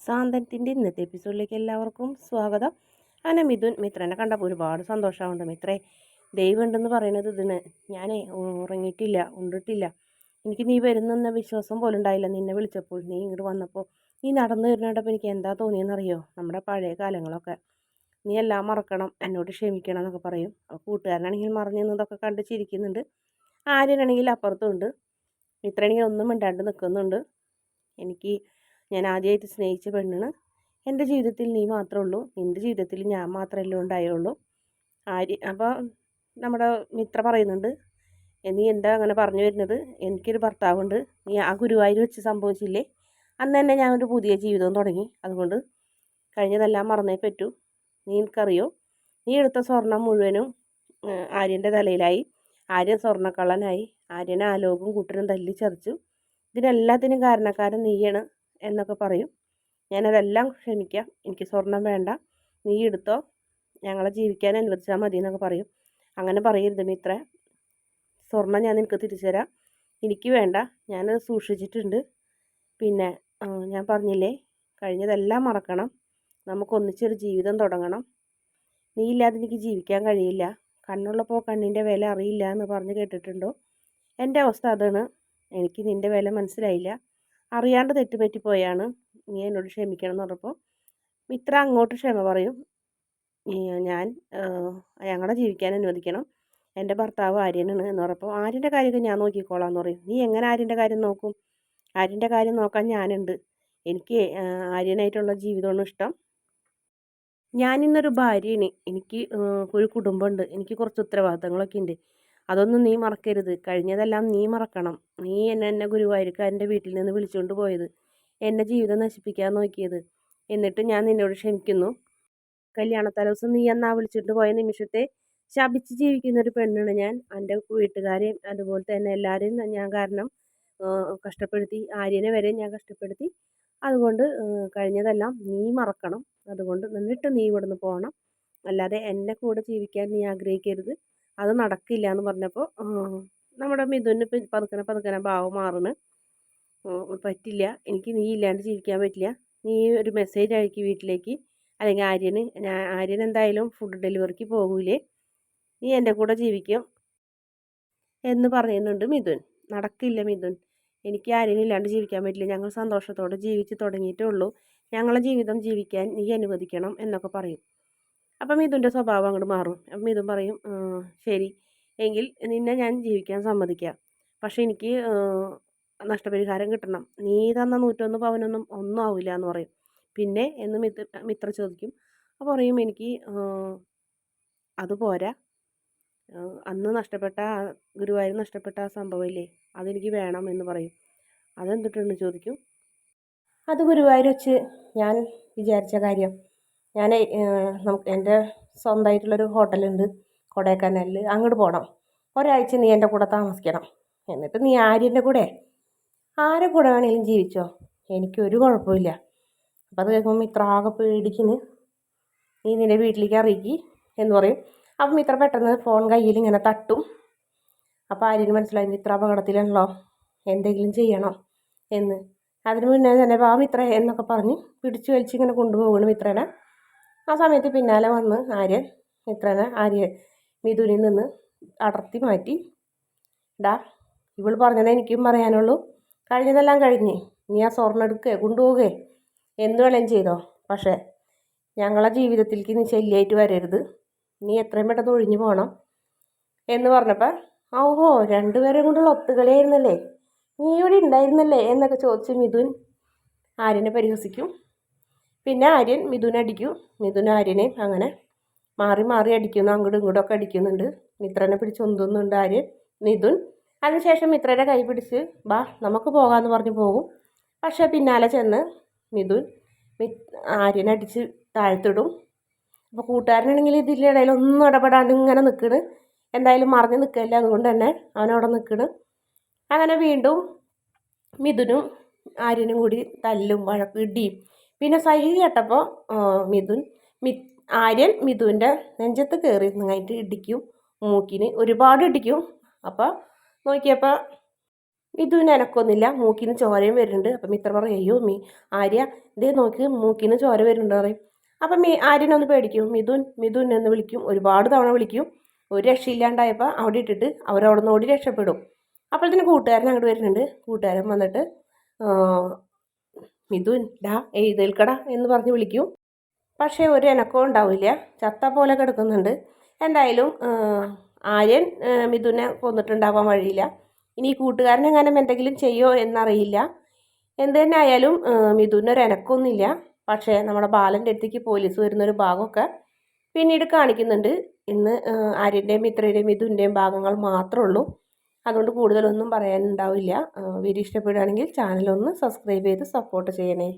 സാന്തനത്തിന്റെ ഇന്നത്തെ എപ്പിസോഡിലേക്ക് എല്ലാവർക്കും സ്വാഗതം. അങ്ങനെ മിഥുൻ മിത്രനെ കണ്ടപ്പോൾ ഒരുപാട് സന്തോഷമുണ്ട് മിത്രേ. ദൈവമുണ്ടെന്ന് പറയുന്നത് ഇതിന്. ഞാനേ ഉറങ്ങിയിട്ടില്ല ഉണ്ടിട്ടില്ല. എനിക്ക് നീ വരുന്നെന്ന വിശ്വാസം പോലും ഉണ്ടായില്ല. നിന്നെ വിളിച്ചപ്പോൾ നീ ഇങ്ങോട്ട് വന്നപ്പോൾ നീ നടന്നു വരുന്നപ്പോൾ എനിക്ക് എന്താ തോന്നിയെന്നറിയോ? നമ്മുടെ പഴയ കാലങ്ങളൊക്കെ. നീ എല്ലാം മറക്കണം എന്നോട് ക്ഷമിക്കണം എന്നൊക്കെ പറയും. അപ്പോൾ കൂട്ടുകാരനാണെങ്കിൽ മറഞ്ഞു നിന്നതൊക്കെ കണ്ട് ചിരിക്കുന്നുണ്ട്. ആര്യനാണെങ്കിൽ അപ്പുറത്തുണ്ട്. മിത്രയാണെങ്കിൽ ഒന്നും മിണ്ടാണ്ട് നിൽക്കുന്നുണ്ട്. എനിക്ക് ഞാൻ ആദ്യമായിട്ട് സ്നേഹിച്ച പെണ്ണാണ്. എന്റെ ജീവിതത്തിൽ നീ മാത്രമേ ഉള്ളൂ. നിന്റെ ജീവിതത്തിൽ ഞാൻ മാത്രമല്ലേ ഉണ്ടായുള്ളൂ. ആര്യ അപ്പോൾ നമ്മുടെ മിത്ര പറയുന്നുണ്ട് നീ എന്താ അങ്ങനെ പറഞ്ഞു വരുന്നത്? എനിക്കൊരു ഭർത്താവുണ്ട്. നീ ആ ഗുരുവായൂർ വെച്ച് സംഭവിച്ചില്ലേ? അന്ന് തന്നെ ഞാൻ ഒരു പുതിയ ജീവിതം തുടങ്ങി. അതുകൊണ്ട് കഴിഞ്ഞതെല്ലാം മറന്നേ പറ്റൂ. നീ എനിക്കറിയോ? നീ എടുത്ത സ്വർണം മുഴുവനും ആര്യന്റെ തലയിലായി. ആര്യൻ സ്വർണക്കള്ളനായി. ആര്യനെ ആലോകും കൂട്ടരും തല്ലി ചതച്ചു ഇതിനെല്ലാത്തിനും കാരണക്കാരൻ നീയാണ്. എന്നൊക്കെ പറയും. ഞാനതെല്ലാം ക്ഷമിക്കാം. എനിക്ക് സ്വർണം വേണ്ട. നീ എടുത്തോ. ഞങ്ങളെ ജീവിക്കാൻ അനുവദിച്ചാൽ മതി എന്നൊക്കെ പറയും. അങ്ങനെ പറയരുത് മിത്ര. സ്വർണം ഞാൻ നിനക്ക് തിരിച്ചു തരാം. എനിക്ക് വേണ്ട. ഞാനത് സൂക്ഷിച്ചിട്ടുണ്ട്. പിന്നെ ഞാൻ പറഞ്ഞില്ലേ? കഴിഞ്ഞതെല്ലാം മറക്കണം. നമുക്കൊന്നിച്ചൊരു ജീവിതം തുടങ്ങണം. നീ ഇല്ലാതെ എനിക്ക് ജീവിക്കാൻ കഴിയില്ല. കണ്ണുള്ളപ്പോൾ കണ്ണിന്റെ വില അറിയില്ല എന്ന് പറഞ്ഞ് കേട്ടിട്ടുണ്ടോ? എന്റെ അവസ്ഥ അതാണ്. എനിക്ക് നിന്റെ വില മനസ്സിലായില്ല. അറിയാണ്ട് തെറ്റുപറ്റിപ്പോയാണ്. നീ എന്നോട് ക്ഷമിക്കണം എന്ന് പറഞ്ഞപ്പോൾ മിത്ര അങ്ങോട്ട് ക്ഷമ പറയും. ഞാൻ ഞങ്ങളെ ജീവിക്കാൻ അനുവദിക്കണം. എന്റെ ഭർത്താവ് ആര്യനാണ് എന്ന് പറഞ്ഞപ്പോൾ ആര്യന്റെ കാര്യമൊക്കെ ഞാൻ നോക്കിക്കോളാം എന്ന് പറയും. നീ എങ്ങനെ ആര്യന്റെ കാര്യം നോക്കും? ആര്യന്റെ കാര്യം നോക്കാൻ ഞാനുണ്ട്. എനിക്ക് ആര്യനായിട്ടുള്ള ജീവിതമാണ് ഇഷ്ടം. ഞാനിന്നൊരു ഭാര്യയാണ്. എനിക്ക് ഒരു കുടുംബമുണ്ട്. എനിക്ക് കുറച്ച് ഉത്തരവാദിത്തങ്ങളൊക്കെ ഉണ്ട് അതൊന്നും നീ മറക്കരുത്. കഴിഞ്ഞതെല്ലാം നീ മറക്കണം. നീ എന്നെ എന്നെ ഗുരുവായൂർക്കാരന്റെ വീട്ടിൽ നിന്ന് വിളിച്ചുകൊണ്ട് പോയത്. എന്റെ ജീവിതം നശിപ്പിക്കാൻ നോക്കിയത്. എന്നിട്ട് ഞാൻ നിന്നോട് ക്ഷമിക്കുന്നു. കല്യാണത്തലോസം നീ എന്നാ വിളിച്ചിട്ട് പോയ നിമിഷത്തെ ശപിച്ച് ജീവിക്കുന്ന ഒരു പെണ്ണാണ് ഞാൻ. എന്റെ വീട്ടുകാരെയും അതുപോലെ തന്നെ എല്ലാവരെയും ഞാൻ കാരണം കഷ്ടപ്പെടുത്തി ആര്യനെ വരെ ഞാൻ കഷ്ടപ്പെടുത്തി. അതുകൊണ്ട് കഴിഞ്ഞതെല്ലാം നീ മറക്കണം. അതുകൊണ്ട് നിന്നിട്ട് നീ ഇവിടുന്ന് പോകണം അല്ലാതെ എന്നെ കൂടെ ജീവിക്കാൻ നീ ആഗ്രഹിക്കരുത്. അത് നടക്കില്ല എന്ന് പറഞ്ഞപ്പോൾ നമ്മുടെ മിഥുന് പതുക്കനെ പതുക്കനെ ഭാവം മാറണ് പറ്റില്ല. എനിക്ക് നീ ഇല്ലാണ്ട് ജീവിക്കാൻ പറ്റില്ല. നീ ഒരു മെസ്സേജ് അയക്കി വീട്ടിലേക്ക്. അല്ലെങ്കിൽ ആര്യന് ഞാൻ ആര്യൻ എന്തായാലും ഫുഡ് ഡെലിവറിക്ക് പോകൂലേ. നീ എന്റെ കൂടെ ജീവിക്കും എന്ന് പറയുന്നുണ്ട് മിഥുൻ. നടക്കില്ല മിഥുൻ. എനിക്ക് ആര്യനും ഇല്ലാണ്ട് ജീവിക്കാൻ പറ്റില്ല. ഞങ്ങൾ സന്തോഷത്തോടെ ജീവിച്ച് തുടങ്ങിയിട്ടേ ഉള്ളൂ. ഞങ്ങളെ ജീവിതം ജീവിക്കാൻ നീ അനുവദിക്കണം എന്നൊക്കെ പറയും. അപ്പം മിഥുന്റെ സ്വഭാവം അങ്ങോട്ട് മാറും. അപ്പം മിഥുൻ പറയും ശരി. എങ്കിൽ നിന്നെ ഞാൻ ജീവിക്കാൻ സമ്മതിക്കാം. പക്ഷേ എനിക്ക് നഷ്ടപരിഹാരം കിട്ടണം. നീ തന്ന നൂറ്റൊന്ന് പവനൊന്നും ഒന്നും ആവില്ല എന്ന് പറയും. പിന്നെ എന്ന് മിത്ര മിത്ര ചോദിക്കും. അപ്പോൾ പറയും എനിക്ക് അതുപോരാ അന്ന് നഷ്ടപ്പെട്ട ഗുരുവായൂർ നഷ്ടപ്പെട്ട ആ സംഭവമില്ലേ? അതെനിക്ക് വേണം എന്ന് പറയും. അതെന്തിട്ടെന്ന് ചോദിക്കും. അത് ഗുരുവായൂർ വെച്ച് ഞാൻ വിചാരിച്ച കാര്യം. ഞാൻ എന്റെ സ്വന്തമായിട്ടുള്ളൊരു ഹോട്ടലുണ്ട് കൊടൈക്കനാലിൽ അങ്ങോട്ട് പോകണം ഒരാഴ്ച നീ എന്റെ കൂടെ താമസിക്കണം. എന്നിട്ട് നീ ആര്യന്റെ കൂടെ. ആരെ കൂടെ വേണമെങ്കിലും ജീവിച്ചോ? എനിക്കൊരു കുഴപ്പമില്ല. അപ്പോൾ അത് കേൾക്കുമ്പോൾ മിത്ര ആകെ പേടിക്കുന്നു. നീ നിന്റെ വീട്ടിലേക്ക് അറിയിക്കി എന്ന് പറയും. അപ്പം മിത്ര പെട്ടെന്ന് ഫോൺ കയ്യിൽ ഇങ്ങനെ തട്ടും. അപ്പോൾ ആര്യന് മനസ്സിലായി ഇത്ര അപകടത്തിലാണല്ലോ എന്തെങ്കിലും ചെയ്യണം എന്ന്. അതിന് മുന്നേ തന്നെ ആ മിത്ര എന്നൊക്കെ പറഞ്ഞ് പിടിച്ചു വലിച്ചിങ്ങനെ കൊണ്ടുപോകണം മിത്രനെ. ആ സമയത്ത് പിന്നാലെ വന്ന് ആര്യൻ മിത്രനെ ആര്യ? മിഥുനിൽ നിന്ന് അടർത്തി മാറ്റി. ഡാ ഇവൾ പറഞ്ഞതേ എനിക്കും പറയാനുള്ളൂ. കഴിഞ്ഞതെല്ലാം കഴിഞ്ഞ്. നീ ആ സ്വർണം എടുക്കുകയെ കൊണ്ടുപോകേ. എന്ത് വേണേലും ചെയ്തോ. പക്ഷേ ഞങ്ങളെ ജീവിതത്തിലേക്ക് നീ ശല്യമായിട്ട് വരരുത്. നീ എത്രയും പെട്ടെന്ന് ഒഴിഞ്ഞു പോകണം എന്ന് പറഞ്ഞപ്പോൾ ഓഹോ രണ്ടുപേരും കൊണ്ടുള്ള ഒത്തുകളിയായിരുന്നല്ലേ? നീ ഇവിടെ ഉണ്ടായിരുന്നല്ലേ? എന്നൊക്കെ ചോദിച്ച് മിഥുൻ ആര്യനെ പരിഹസിക്കും. പിന്നെ ആര്യൻ മിഥുൻ അടിക്കും. മിഥുൻ ആര്യനെ അങ്ങനെ മാറി മാറി അടിക്കുന്നു. അങ്ങോട്ടും ഇങ്ങോട്ടും ഒക്കെ അടിക്കുന്നുണ്ട്. മിത്രനെ പിടിച്ച് ഒന്തുന്നുണ്ട് ആര്യൻ മിഥുൻ. അതിനുശേഷം മിത്രയുടെ കൈ പിടിച്ച് ബാ നമുക്ക് പോകാമെന്ന് പറഞ്ഞ് പോകും. പക്ഷേ പിന്നാലെ ചെന്ന് മിഥുൻ മി ആര്യനടിച്ച് താഴ്ത്തിടും. അപ്പോൾ കൂട്ടുകാരനാണെങ്കിൽ ഇതിന്റെ ഇടയിൽ ഒന്നും ഇടപെടാണ്ട് ഇങ്ങനെ നിൽക്കണ് എന്തായാലും മറിഞ്ഞ് നിൽക്കില്ല അതുകൊണ്ട് തന്നെ അവനവിടെ നിൽക്കണ് അങ്ങനെ വീണ്ടും മിഥുനും ആര്യനും കൂടി തല്ലും വഴക്ക് ഇടിയും പിന്നെ സഹി കേട്ടപ്പോൾ മിഥുൻ മി ആര്യൻ മിഥുവിന്റെ നെഞ്ചത്ത് കയറി നിന്നായിട്ട് ഇടിക്കും മൂക്കിന് ഒരുപാട് ഇടിക്കും. അപ്പോൾ നോക്കിയപ്പോൾ മിഥുവിന് എനക്കൊന്നുമില്ല മൂക്കിന് ചോരയും വരുന്നുണ്ട്. അപ്പം മിത്ര പറയും അയ്യോ മീ ആര്യ ഇതേ നോക്കി മൂക്കിന് ചോര വരുന്നുണ്ട് പറയും. അപ്പം മീ ആര്യനൊന്ന് പേടിക്കും. മിഥുൻ മിഥുൻ എന്ന് വിളിക്കും ഒരുപാട് തവണ വിളിക്കും. ഒരു രക്ഷയില്ലാണ്ടായപ്പോൾ അവിടെ ഇട്ടിട്ട് അവരവിടെ നിന്ന് ഓടി രക്ഷപ്പെടും. അപ്പോഴത്തേന് കൂട്ടുകാരൻ അങ്ങോട്ട് വരുന്നുണ്ട്. കൂട്ടുകാരൻ വന്നിട്ട് മിഥുൻ ഡാ എഴുതേൽക്കടാ എന്ന് പറഞ്ഞ് വിളിക്കും. പക്ഷേ ഒരു ഇണക്കവും ഉണ്ടാവില്ല. ചത്ത പോലെ കിടക്കുന്നുണ്ട്. എന്തായാലും ആര്യൻ മിഥുനെ കൊന്നിട്ടുണ്ടാവാൻ വഴിയില്ല. ഇനി കൂട്ടുകാരനെങ്ങനെ എന്തെങ്കിലും ചെയ്യോ എന്നറിയില്ല. എന്ത് തന്നെ ആയാലും മിഥുനൊരു ഇനക്കൊന്നുമില്ല പക്ഷേ നമ്മുടെ ബാലന്റെ അടുത്തേക്ക് പോലീസ് വരുന്നൊരു ഭാഗമൊക്കെ പിന്നീട് കാണിക്കുന്നുണ്ട്. ഇന്ന് ആര്യന്റെയും മിത്രയുടെയും മിഥുന്റെയും ഭാഗങ്ങൾ മാത്രമേ ഉള്ളൂ. അതുകൊണ്ട് കൂടുതലൊന്നും പറയാനുണ്ടാവില്ല. വീഡിയോ ഇഷ്ടപ്പെടുകയാണെങ്കിൽ ചാനലൊന്ന് സബ്സ്ക്രൈബ് ചെയ്ത് സപ്പോർട്ട് ചെയ്യണേ.